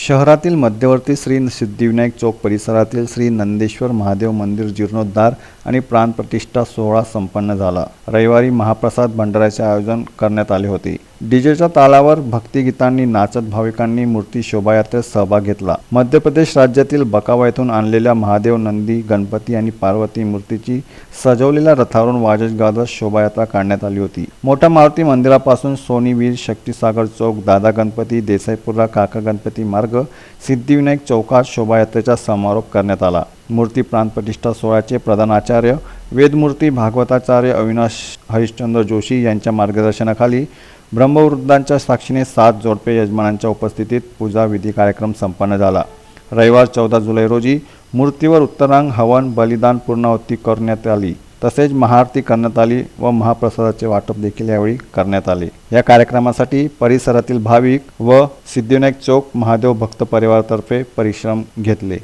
शहरातील मध्यवर्ती श्री सिद्धिविनायक चौक परिसरातील श्री नंदेश्वर महादेव मंदिर जीर्णोद्धार आणि प्राणप्रतिष्ठा सोहळा संपन्न झाला. रविवारी महाप्रसाद भंडाराचे आयोजन करण्यात आले होते. डीजेच्या तालावर भक्तिगीतांनी नाचत भाविकांनी मूर्ती शोभायात्रेत सहभाग घेतला. मध्य प्रदेश राज्यातील बकावा येथून आणलेल्या महादेव नंदी गणपती आणि पार्वती मूर्तीची सजवलेल्या रथावरून वाजत गाजत शोभायात्रा काढण्यात आली होती. मोठ्या मारुती मंदिरापासून सोनीवीर शक्तीसागर चौक दादा गणपती देसाईपुरा काका गणपती मार्ग सिद्धिविनायक चौकात शोभायात्रेचा समारोप करण्यात आला. मूर्ती प्राणप्रतिष्ठा सोहळ्याचे प्रधान आचार्य वेदमूर्ती भागवताचार्य अविनाश हरिश्चंद्र जोशी यांच्या मार्गदर्शनाखाली ब्रह्मवृद्धांच्या साक्षीने सात जोडपे यजमानांच्या उपस्थितीत पूजा विधी कार्यक्रम संपन्न झाला. रविवार चौदा जुलै रोजी मूर्तीवर उत्तरांग हवन बलिदान पूर्णाहुती करण्यात आली. तसेच महाआरती करण्यात आली व महाप्रसादाचे वाटप देखील यावेळी करण्यात आले. या कार्यक्रमासाठी परिसरातील भाविक व सिद्धिविनायक चौक महादेव भक्त परिवारातर्फे परिश्रम घेतले.